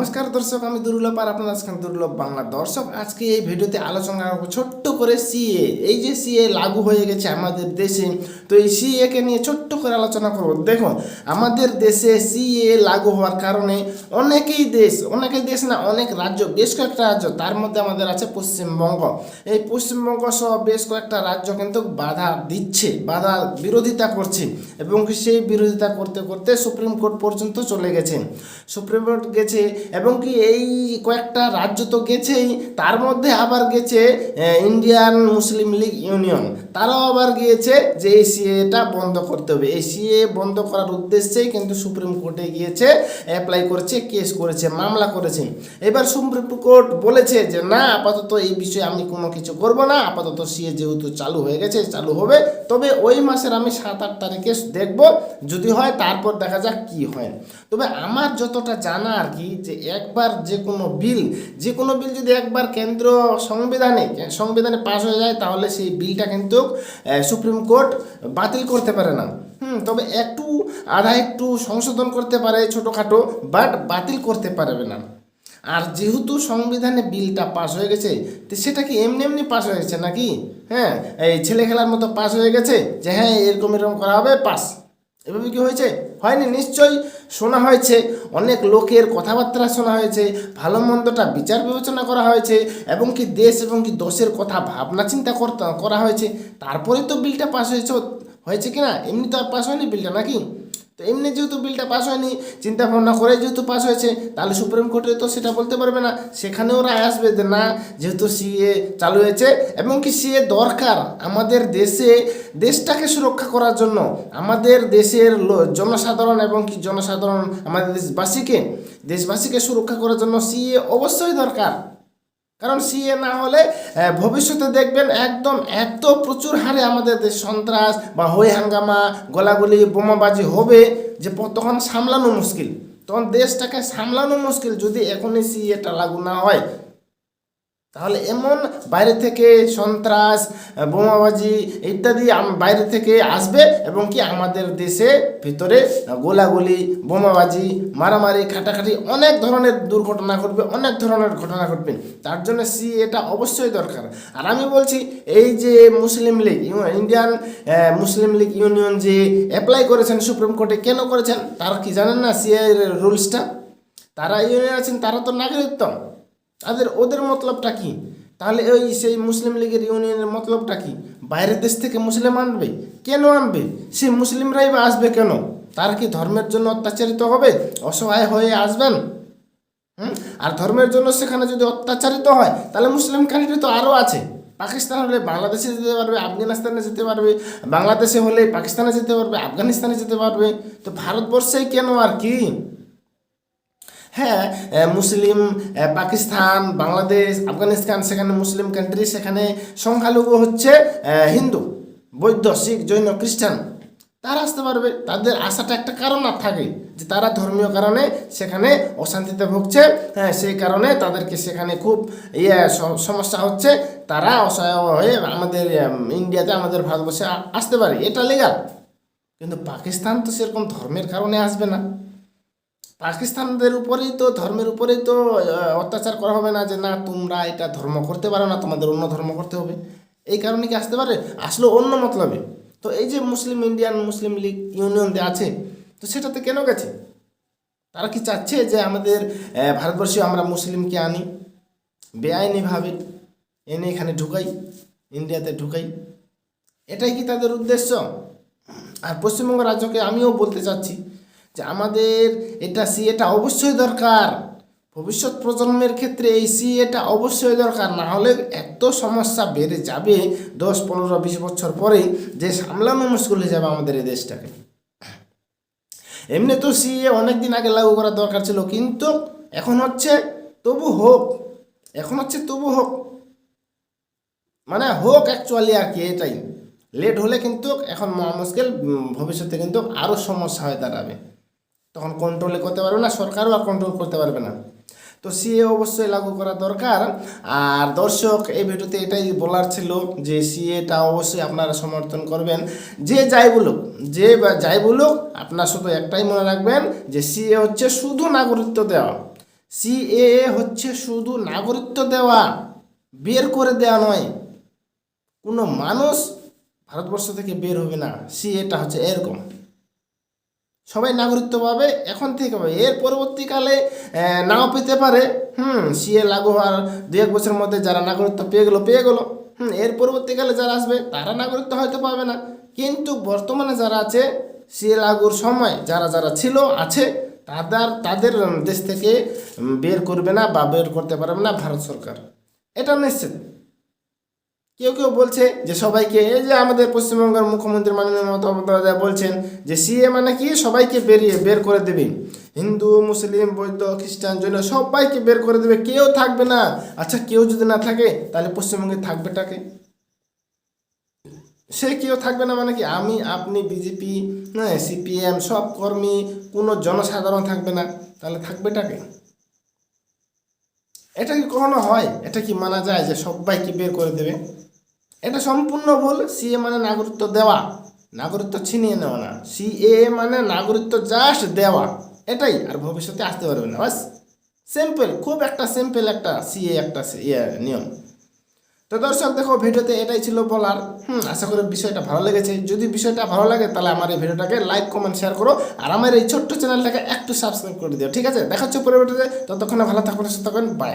নমস্কার দর্শক, আমি দুর্লভ আর আপনার আজকে দুর্লভ বাংলা দর্শক। আজকে এই ভিডিওতে আলোচনা করব ছোট্ট করে সিএ এই যে সিএ লাগু হয়ে গেছে আমাদের দেশে, তো এই সিএ কে নিয়ে ছোট্ট করে আলোচনা করব। দেখুন, আমাদের দেশে সিএ লাগু হওয়ার কারণে অনেকেই দেশ অনেকেই দেশ না, অনেক রাজ্য, বেশ কয়েকটা রাজ্য, তার মধ্যে আমাদের আছে পশ্চিমবঙ্গ। এই পশ্চিমবঙ্গ সহ বেশ কয়েকটা রাজ্য কিন্তু বাধা দিচ্ছে, বাধা বিরোধিতা করছে এবং সেই বিরোধিতা করতে করতে সুপ্রিম কোর্ট পর্যন্ত চলে গেছে। সুপ্রিম কোর্ট গেছে এবং কি এই কয়েকটা রাজ্য তো গেছেই, তার মধ্যে আবার গেছে ইন্ডিয়ান মুসলিম লীগ ইউনিয়ন তারাও আবার গিয়েছে যে এই সিএটা বন্ধ করতে হবে। এই সিএ বন্ধ করার উদ্দেশ্যেই কিন্তু সুপ্রিম কোর্টে গিয়েছে অ্যাপ্লাই করেছে কেস করেছে, মামলা করেছে। এবার সুপ্রিম কোর্ট বলেছে যে, না, আপাতত এই বিষয়ে আমি কোনো কিছু করব না। আপাতত সিএ যেহেতু চালু হয়ে গেছে, চালু হবে। তবে ওই মাসের আমি সাত আট তারিখে দেখব। যদি হয়, তারপর দেখা যাক কি হয়। তবে আমার যতটা জানা আর কি, যে একবার যে কোনো বিল, যে কোনো বিল যদি একবার কেন্দ্র সংবিধানে সংবিধানে পাশ হয়ে যায়, তাহলে সেই বিলটা কিন্তু আহ, সুপ্রিম কোর্ট বাতিল করতে পারে না। হুম তবে একটু আধা একটু সংশোধন করতে পারে ছোটোখাটো বাট বাতিল করতে পারবে না। আর যেহেতু সংবিধানে বিলটা পাশ হয়ে গেছে তো সেটা কি এমনি এমনি পাশ হয়েছে নাকি? হ্যাঁ এই ছেলে খেলার মতো পাস হয়ে গেছে যে হ্যাঁ এরকম এরকম করা হবে পাস। এভাবে কি হয়েছে? হয়নি, নিশ্চয়ই শোনা হয়েছে। অনেক লোকের কথাবার্তা শোনা হয়েছে, ভালো মন্দটা বিচার বিবেচনা করা হয়েছে, এবং কি দেশ এবং কি দোষের কথা ভাবনা চিন্তা করতে, করা হয়েছে। তারপরে তো বিলটা পাস হয়েছে হয়েছে কিনা? এমনি তো আর পাস হয়নি বিলটা নাকি? তো এমনি যেহেতু বিলটা পাস হয়নি চিন্তা ভাবনা করে যেহেতু পাস হয়েছে, তাহলে সুপ্রিম কোর্টে তো সেটা বলতে পারবে না। সেখানেও রায় আসবে যে না, যেহেতু সিএ চালু হয়েছে এবং কি সিএ দরকার আমাদের দেশে, দেশটাকে সুরক্ষা করার জন্য। আমাদের দেশের জনসাধারণ এবং কি জনসাধারণ আমাদের দেশবাসীকে দেশবাসীকে সুরক্ষা করার জন্য সিএ অবশ্যই দরকার। কারণ সিএ না হলে ভবিষ্যতে দেখবেন একদম এত প্রচুর হারে আমাদের দেশ সন্ত্রাস বা হই হাঙ্গামা, গোলাগুলি, বোমাবাজি হবে যে তখন সামলানো মুশকিল। তখন দেশটাকে সামলানো মুশকিল যদি এখনই সিএটা লাগু না হয়। তাহলে এমন বাইরে থেকে সন্ত্রাস, বোমাবাজি ইত্যাদি বাইরে থেকে আসবে এবং কি আমাদের দেশে ভিতরে গোলাগুলি, বোমাবাজি, মারামারি, খাটাখাটি অনেক ধরনের দুর্ঘটনা ঘটবে, অনেক ধরনের ঘটনা ঘটবে। তার জন্য সি এটা অবশ্যই দরকার। আর আমি বলছি, এই যে Muslim League Indian Muslim League Union যে অ্যাপ্লাই করেছেন, সুপ্রিম কোর্টে কেন করেছেন, তারা কি জানেন না সিএ রুলসটা তারা ইউনিয়ন আছেন, তারা তো নাগরিকত্ব। তাদের, ওদের মতলবটা কি? তাহলে ওই সেই মুসলিম লীগের ইউনিয়নের মতলবটা কি? বাইরের দেশ থেকে মুসলিম আনবে? কেন আনবে? সে মুসলিমরাই বা আসবে কেন? তার কি ধর্মের জন্য অত্যাচারিত হবে? অসহায় হয়ে আসবেন? হুম? আর ধর্মের জন্য সেখানে যদি অত্যাচারিত হয়, তাহলে মুসলিম কান্ট্রি তো আরও আছে। পাকিস্তান হলে বাংলাদেশে যেতে পারবে, আফগানিস্তানে যেতে পারবে, বাংলাদেশে হলে পাকিস্তানে যেতে পারবে, আফগানিস্তানে যেতে পারবে। তো ভারতবর্ষেই কেন আর কি? হ্যাঁ মুসলিম পাকিস্তান, বাংলাদেশ, আফগানিস্তান, সেখানে মুসলিম কান্ট্রি সেখানে সংখ্যালঘু হচ্ছে হিন্দু, বৌদ্ধ, শিখ, জৈন, খ্রিস্টান। তারা আসতে পারবে। তাদের আসাটা একটা কারণ আর থাকে যে তারা ধর্মীয় কারণে সেখানে অশান্তিতে ভুগছে। হ্যাঁ সেই কারণে তাদেরকে সেখানে খুব ইয়ে সমস্যা হচ্ছে। তারা অসহায় হয়ে আমাদের ইন্ডিয়াতে আমাদের ভারতবর্ষে আসতে পারে। এটা লেগাল কিন্তু পাকিস্তান তো সেরকম ধর্মের কারণে আসবে না। পাকিস্তানদের উপরেই তো, ধর্মের উপরেই তো অত্যাচার করা হবে না যে না, তোমরা এটা ধর্ম করতে পারো না, তোমাদের অন্য ধর্ম করতে হবে। এই কারণে কি আসতে পারে? আসলো অন্য মতলবে। তো এই যে Muslim, Indian, Muslim League Union আছে, তো সেটাতে কেন গেছে? তারা কি চাচ্ছে যে আমাদের ভারতবর্ষে আমরা মুসলিমকে আনি? বেআইনিভাবে এনে এখানে ঢুকাই, ইন্ডিয়াতে ঢুকাই। এটাই কি তাদের উদ্দেশ্য? আর পশ্চিমবঙ্গ রাজ্যকে আমিও বলতে চাচ্ছি যে আমাদের এটা সি এটা অবশ্যই দরকার। ভবিষ্যৎ প্রজন্মের ক্ষেত্রে এই সি এটা অবশ্যই দরকার। না হলে এত সমস্যা বেড়ে যাবে দশ, পনেরো, বিশ বছর পরে যে সামলানো মুশকিল হয়ে যাবে আমাদের এই দেশটাকে। এমনি তো সিএ অনেক দিন আগে লাগু করা দরকার ছিল, কিন্তু এখন হচ্ছে তবু হোক, এখন হচ্ছে তবু হোক। মানে হোক অ্যাকচুয়ালি আর কি, এটাই। লেট হলে কিন্তু এখন মুশকিল ভবিষ্যতে কিন্তু আরও সমস্যা হয়ে দাঁড়াবে। তখন কন্ট্রোলে করতে পারবে না, সরকারও আর কন্ট্রোল করতে পারবে না। তো সিএ অবশ্যই লাগু করা দরকার। আর দর্শক, এই ভিডিওতে এটাই বলার ছিল যে সিএটা অবশ্যই আপনারা সমর্থন করবেন। যে যাই বলুক, যে যাই বলুক, আপনার শুধু একটাই মনে রাখবেন যে সিএ হচ্ছে শুধু নাগরিকত্ব দেওয়া। সিএএ হচ্ছে শুধু নাগরিকত্ব দেওয়া, বের করে দেওয়া নয়। কোনো মানুষ ভারতবর্ষ থেকে বের হবে না। সিএটা হচ্ছে এরকম। সবাই নাগরিকত্ব পাবে, এখন থেকে পাবে। এর পরবর্তীকালে নাও পেতে পারে। হুম, সিএ লাগু হওয়ার দু এক বছরের মধ্যে যারা নাগরিকত্ব পেয়ে গেলো পেয়ে গেলো। হুম, এর পরবর্তীকালে যারা আসবে, তারা নাগরিকত্ব হয়তো পাবে না। কিন্তু বর্তমানে যারা আছে, সিএ লাগুর সময় যারা যারা ছিল, আছে, তাদের তাদের দেশ থেকে বের করবে না বা বের করতে পারবে না ভারত সরকার। এটা নিশ্চিত। কেউ কেউ বলছে যে সবাইকে, এই যে আমাদের পশ্চিমবঙ্গের মুখ্যমন্ত্রী মাননীয় মমতা বন্দ্যোপাধ্যায় বলছেন যে সিএ মানে কি? সবাইকে বেরিয়ে বের করে দেবে। হিন্দু, মুসলিম, বৌদ্ধ, খ্রিস্টান, জৈন সবাইকে বের করে দেবে। কেউ থাকবে না। আচ্ছা কেউ যদি না থাকে, তাহলে পশ্চিমবঙ্গে থাকবেটাকে সে কেউ থাকবে না মানে কি? আমি, আপনি, বিজেপি হ্যাঁ সিপিএম, সব কর্মী, কোনো জনসাধারণ থাকবে না। তাহলে থাকবেটাকে এটা কি কখনো হয়? এটা কি মানা যায় যে সবাইকে বের করে দেবে? এটা সম্পূর্ণ ভুল। সিএ মানে নাগরিকত্ব দেওয়া। নাগরিকত্ব ছিনিয়ে নেওয়া না। সিএ মানে নাগরিকত্ব জাস্ট দেওয়া। এটাই, আর ভবিষ্যতে আসতে পারবে না। বাস সিম্পল খুব একটা সিম্পল একটা সিএ একটা ইয়ে নিয়ম। তো দর্শক, দেখো, ভিডিওতে এটাই ছিল বলার। হুম, আশা করি বিষয়টা ভালো লেগেছে। যদি বিষয়টা ভালো লাগে, তাহলে আমার এই ভিডিওটাকে লাইক কমেন্ট শেয়ার করো। আর আমার এই ছোট্ট চ্যানেলটাকে একটু সাবস্ক্রাইব করে দিও, ঠিক আছে? দেখা হচ্ছে পরবর্তীতে। ততক্ষণে ভালো থাকুন, সুস্থ থাকুন। বাই